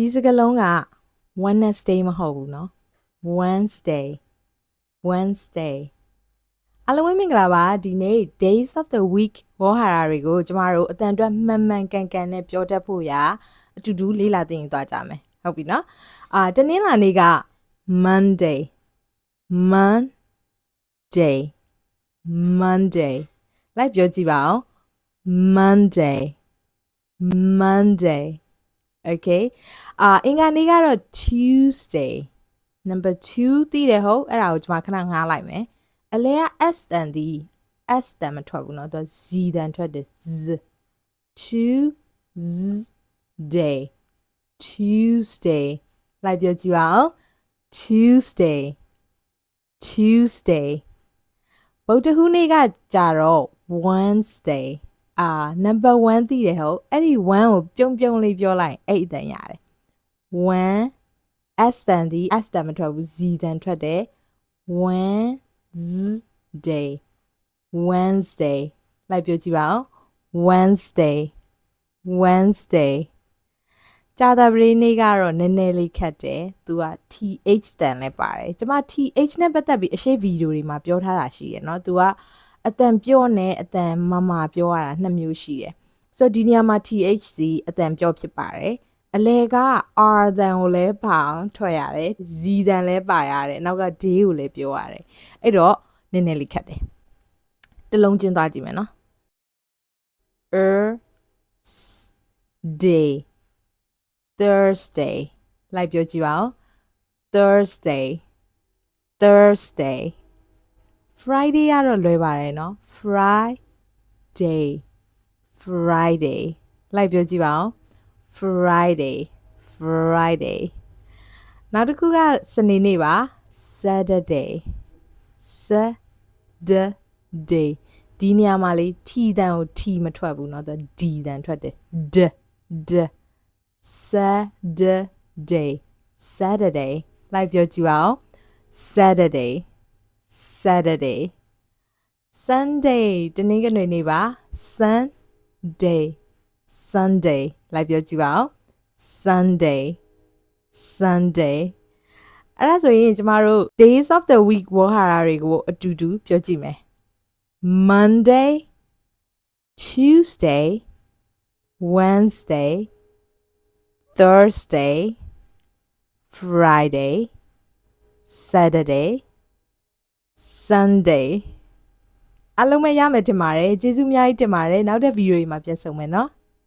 ဒီစကားလုံးက Wednesday မဟုတ်ဘူးเนาะ Wednesday Wednesday အားလုံးပဲမင်္ဂလာပါဒီနေ့ days of the week ဝေါ်ဟာရာတွေကိုကျမတို့အတန်အတွက်မှန်မှန်ကန်ကန်နဲ့ပြောတတ်ဖို့ရာအတူတူလေ့လာသင်ယူသွားကြမယ်ဟုတ်ပြီเนาะအာတနင်္လာနေ့က Monday Monday Monday လိုက်ပြောကြည့်ပါဦး Monday Monday okay အာအင်္ဂါနေ့ကတော့ Tuesday number 2သိတယ်ဟုတ်အဲ့ဒါကိုကျွန်မခဏငှားလိုက်မယ်အလဲက S တန်ဒီ S တန်မထွက်ဘူးเนาะသူက Z တန်ထွက်တယ် Z Tuesday Tuesday လိုက်ပြောကြည့်ပါဦး Tuesday Tuesday ဗုဒ္ဓဟူးနေ့ကကြာတော့ Wednesday အာ number 1သိတယ်ဟုတ်အဲ့ဒီ1ကိုပြုံးပြုံးလေးပြောလိုက်အဲ့အတန်ရတယ်1 s တန်ဒီ s တန်မထွက်ဘူး z တန်ထွက်တယ် wednesday wednesday လိုက်ပြောကြည့်ပါဦး wednesday wednesday ကြာသပတေးနေ့ကတော့နည်းနည်းလေးခက်တယ်။ तू က th တန်လည်းပါတယ်။ကျမ th နဲ့ပတ်သက်ပြီးအရှိဗီဒီယိုတွေမှာပြောထားတာရှိရယ်နော်။ तू က အတန်ပြောနဲ့အတန်မမပြောရတာနှစ်မျိုးရှိတယ်ဆိုတော့ဒီနေရာမှာ THC အတန်ပြောဖြစ်ပါတယ်အလဲက R တန်ကိုလည်းပါအောင်ထွက်ရတယ် Z တန်လည်းပါရတယ်နောက်က D ကိုလည်းပြောရတယ်အဲ့တော့နည်းနည်းလေးခက်တယ်တစ်လုံးချင်းသွားကြည့်မယ်နော် er day Thursday လိုက်ပြောကြည့်ပါဦး Thursday Thursday Friday ကတော့လွယ်ပါတယ်เนาะ Friday Friday လိုက်ပြောကြည့်ပါဦး Friday Friday နောက်တစ်ခုကစနေနေ့ပါ Saturday Saturday ဒီနေရာမှာလေ T တန်ကို T မထွက်ဘူးเนาะသူ D တန်ထွက်တယ် D D Saturday Saturday လိုက်ပြောကြည့်ပါဦး Saturday Saturday Sunday တနင်္ဂနွေနေ့ပါ Sunday Sunday လိုက်ပြောကြည့်ပါဦး Sunday Sunday အဲ့ဒါဆိုရင်ကျမတို့ days of the week ဝေါ်ဟာရာတွေကိုအတူတူပြောကြည့်မယ် Monday Tuesday Wednesday Thursday Friday Saturday Sunday အားလုံးပဲရမယ်တင်ပါတယ်ကျေးဇူးအများကြီးတင်ပါတယ်နောက်တဲ့ဗီဒီယိုတွေမှာပြန်ဆုံမယ်နော်